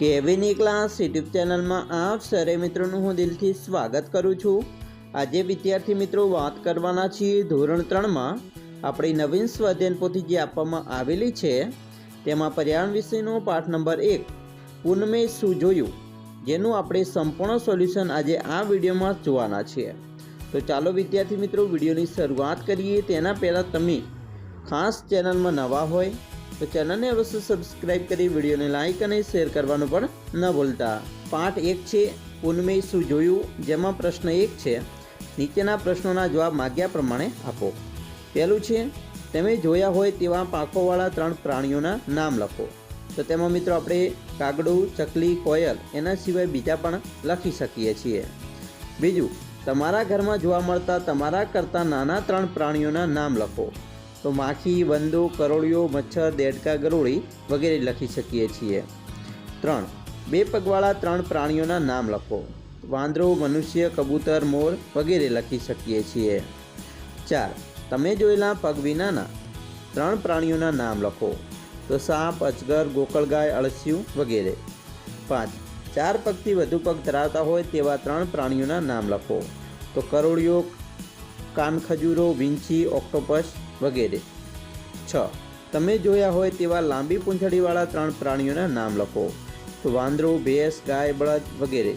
કેવિની class YouTube ચેનલમાં આપ સરે મિત્રોનું હું દિલથી સ્વાગત કરું છું. આજે વિદ્યાર્થી મિત્રો વાત કરવાના છીએ ધોરણ ત્રણમાં. આપણી નવીન સ્વાધ્યાયન પોથી જે આપવામાં આવેલી છે, તેમાં પર્યાવરણ વિષયનો પાઠ નંબર એક, પૂનમે શું જોયું? જેનું આપણે સંપૂર્ણ સોલ્યુશન આજે આ વિડીયોમાં જોવાના છીએ. તો ચાલો વિદ્યાર્થી મિત્રો વિડીયોની શરૂઆત કરીએ. તેના પહેલાં તમે ખાસ ચેનલમાં નવા હોય તો ચેનલને અવશ્ય સબસ્ક્રાઇબ કરી વિડીયોને લાઇક અને શેર કરવાનું પણ ન ભૂલતા. પાઠ એક છે ઉન્મે શું જોયું? જેમાં પ્રશ્ન એક છે, નીચેના પ્રશ્નોના જવાબ માગ્યા પ્રમાણે આપો. પહેલું છે, તમે જોયા હોય તેવા પાંખોવાળા ત્રણ પ્રાણીઓના નામ લખો. તો તેમાં મિત્રો આપણે કાગડું, ચકલી, કોયલ એના સિવાય બીજા પણ લખી શકીએ છીએ. બીજું, તમારા ઘરમાં જોવા મળતા તમારા કરતાં નાના ત્રણ પ્રાણીઓના નામ લખો. તો માખી બંદો કરોળિયો મચ્છર, દેડકા, ગરોળી વગેરે લખી શકીએ છીએ. ત્રણ, બે પગવાળા ત્રણ પ્રાણીઓના નામ લખો. વાંદરો, મનુષ્ય, કબૂતર, મોર વગેરે લખી શકીએ છીએ. ચાર, તમે જોયેલા પગ વિનાના ત્રણ પ્રાણીઓના નામ લખો. તો સાપ, અજગર ગોકળગાય અળસિયું વગેરે. પાંચ, ચાર પગથી વધુ પગ ધરાવતા હોય તેવા ત્રણ પ્રાણીઓના નામ લખો. તો કરોળિયો કાનખજૂરો વિંછી, ઓક્ટોપસ વગેરે. છ. તમે જોયા હોય તેવા લાંબી પૂંછડીવાળા ત્રણ પ્રાણીઓના નામ લખો. તો વાંદરો, ભેંસ, ગાય, બળદ વગેરે.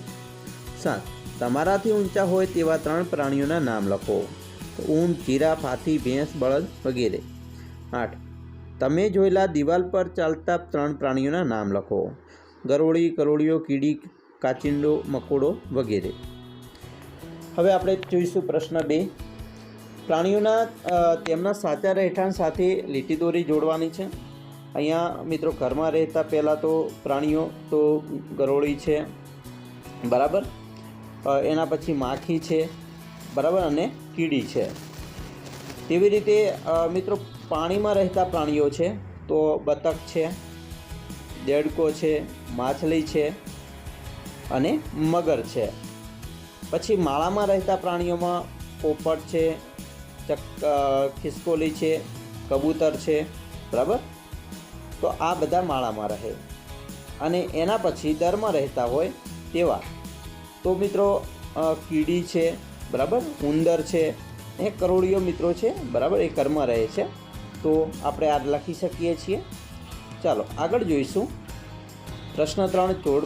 સાત. તમારાથી ઊંચા હોય તેવા ત્રણ પ્રાણીઓના નામ લખો. તો ઊંટ જીરાફ હાથી ભેંસ, બળદ વગેરે. આઠ. તમે જોયેલા દિવાલ પર ચાલતા ત્રણ પ્રાણીઓના નામ લખો. ગરોળી, કરોળીઓ, કીડી, કાચિંડો, મકોડો વગેરે. હવે આપણે જોઈશું પ્રશ્ન બે. પ્રાણીઓના તેમના સાચા રહેઠાણ સાથે લીટી દોરી જોડવાની છે. અહીંયા મિત્રો ઘરમાં રહેતા પહેલાં તો પ્રાણીઓ તો ગરોળી છે, બરાબર? એના પછી માખી છે, બરાબર? અને કીડી છે. તેવી રીતે મિત્રો પાણીમાં રહેતા પ્રાણીઓ છે, તો બતક છે, દેડકો છે, માછલી છે અને મગર છે. પછી માળામાં રહેતા પ્રાણીઓમાં પોપટ છે ચક ખિસકોલી છે, કબૂતર છે, બરાબર? તો આ બધા માળામાં રહે. અને એના પછી દરમાં રહેતા હોય તેવા. તો મિત્રો કીડી છે, બરાબર? ઉંદર છે, એ કરોળીઓ મિત્રો છે, બરાબર? એ ઘરમાં રહે છે. તો આપણે આ લખી શકીએ છીએ. ચાલો, આગળ જોઈશું. પ્રશ્ન ત્રણ જોડ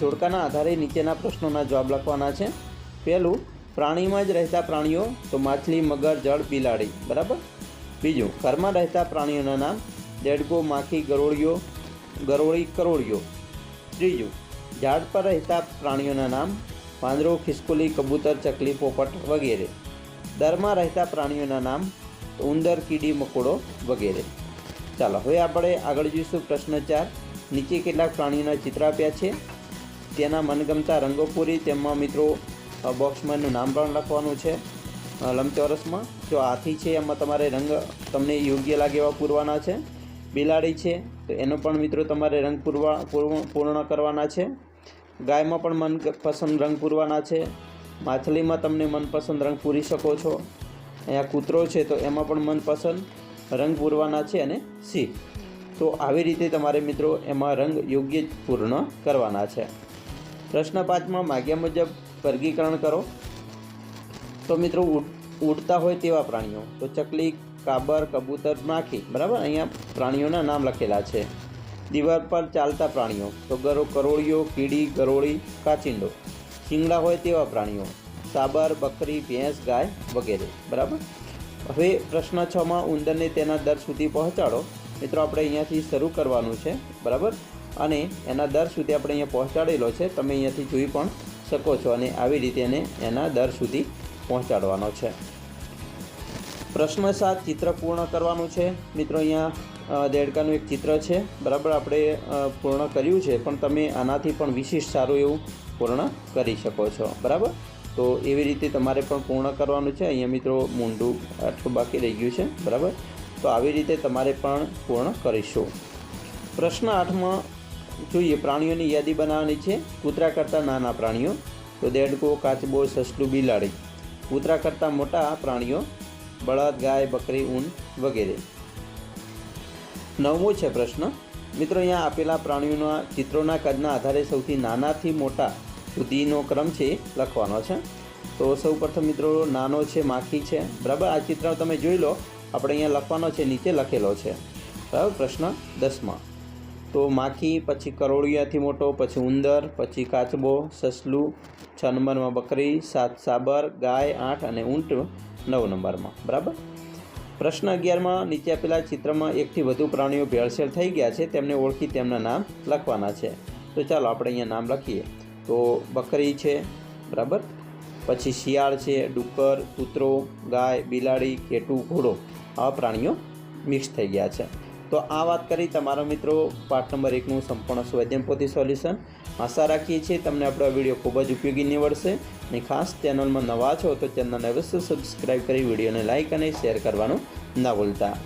જોડકાના આધારે નીચેના પ્રશ્નોના જવાબ લખવાના છે. પહેલું પ્રાણીમાં જ રહેતા પ્રાણીઓ તો માછલી, મગર, જળ, બિલાડી, બરાબર? બીજું, ઘરમાં રહેતા પ્રાણીઓના નામ, દેડકો, માખી, ગરોળીઓ, ગરોળી, કરોળીઓ. ત્રીજું, ઝાડ પર રહેતા પ્રાણીઓના નામ પાંદરો ખિસકોલી, કબૂતર, ચકલી, પોપટ વગેરે. દરમાં રહેતા પ્રાણીઓના નામ, ઉંદર, કીડી, મકોડો વગેરે. ચાલો, હવે આપણે આગળ જોઈશું પ્રશ્ન ચાર. નીચે કેટલાક પ્રાણીઓના ચિત્ર આપ્યા છે? તેના મનગમતા રંગો પૂરી. તેમાં મિત્રો બોક્સમાં નામ પણ લખવાનું છે. લંબચોરસમાં જો હાથી છે એમાં તમારે રંગ તમને યોગ્ય લાગે એવા પૂરવાના છે. બિલાડી છે, તો એનો પણ મિત્રો તમારે રંગ પૂર્વ- પૂર્ણ કરવાના છે. ગાયમાં પણ મનપસંદ રંગ પૂરવાના છે. માછલીમાં તમને મનપસંદ રંગ પૂરી શકો છો. અહીંયા કૂતરો છે, તો એમાં પણ મનપસંદ રંગ પૂરવાના છે અને સી તો આવી રીતે તમારે મિત્રો એમાં રંગ યોગ્ય પૂર્ણ કરવાના છે. પ્રશ્ન પાંચમાં, માગ્યા મુજબ વર્ગીકરણ કરો. તો મિત્રો ઉડ- ઉડતા હોય તેવા પ્રાણીઓ. તો ચકલી, કાબર, કબૂતર માખી, બરાબર? અહીંયા પ્રાણીઓના નામ લખેલા છે. દીવાલ પર ચાલતા પ્રાણીઓ. તો ગરો, કરોળીઓ, કીડી, ગરોળી, કાચિંડો. શિંગડા હોય તેવા પ્રાણીઓ. સાબર, બકરી, ભેંસ, ગાય વગેરે. બરાબર? હવે પ્રશ્ન છમાં ઉંદરને તેના દર સુધી પહોંચાડો. મિત્રો, આપણે અહીંયાથી શરૂ કરવાનું છે. બરાબર? અને એના દર સુધી આપણે અહીંયા પહોંચાડેલો છે. તમે અહીંયાથી જોઈ પણ શકો છો અને આવી રીતે એને એના દર સુધી પહોંચાડવાનો છે. પ્રશ્ન સાત, ચિત્ર પૂર્ણ કરવાનું છે. મિત્રો, અહીંયા દેડકાનું એક ચિત્ર છે. બરાબર, આપણે પૂર્ણ કર્યું છે, પણ તમે આનાથી પણ વિશિષ્ટ સારું એવું પૂર્ણ કરી શકો છો. બરાબર? તો એવી રીતે તમારે પણ પૂર્ણ કરવાનું છે. અહીંયા મિત્રો, મૂંડું આટલું બાકી રહી ગયું છે. બરાબર? તો આવી રીતે તમારે પણ પૂર્ણ કરીશું. પ્રશ્ન આઠમાં જોઈએ પ્રાણીઓની યાદી બનાવવાની છે, કૂતરા કરતાં નાના પ્રાણીઓ, તો દેડકો, કાચબો, સસલું, બિલાડી. કૂતરા કરતાં મોટા પ્રાણીઓ, બળદ, ગાય, બકરી, ઊન વગેરે. નવમો છે પ્રશ્ન. મિત્રો, અહીંયા આપેલા પ્રાણીઓના ચિત્રોના કદના આધારે સૌથી નાનાથી મોટા સુધીનો ક્રમ છે લખવાનો છે. તો સૌ પ્રથમ મિત્રો, નાનો છે, માખી છે. બરાબર, આ ચિત્ર તમે જોઈ લો. આપણે અહીંયા લખવાનો છે, નીચે લખેલો છે. બરાબર, પ્રશ્ન દસમાં. તો માખી, પછી કરોળિયાથી મોટો, પછી ઉંદર, પછી કાચબો, સસલું, છ નંબરમાં બકરી, સાત સાબર, ગાય, આઠ અને ઊંટ નવ નંબરમાં. બરાબર? પ્રશ્ન અગિયારમાં, નીચે આપેલા ચિત્રમાં એકથી વધુ પ્રાણીઓ ભેળસેળ થઈ ગયા છે, તેમને ઓળખી તેમના નામ લખવાના છે. તો ચાલો આપણે અહીંયા નામ લખીએ. તો બકરી છે, બરાબર? પછી શિયાળ છે, ડુક્કર, કૂતરો, ગાય, બિલાડી, કેટું, ઘોડો. આવા પ્રાણીઓ મિક્સ થઈ ગયા છે. તો આ વાત કરી તમારા મિત્રો પાઠ નંબર એકનું સંપૂર્ણ સ્વયંપોતી સોલ્યુશન. આશા રાખીએ છીએ તમને આપણો આ વીડિયો ખૂબ જ ઉપયોગી નીવડશે અને ખાસ ચેનલમાં નવા છો તો ચેનલને અવશ્ય સબસ્ક્રાઈબ કરી વિડીયોને લાઇક અને શેર કરવાનું ન ભૂલતા.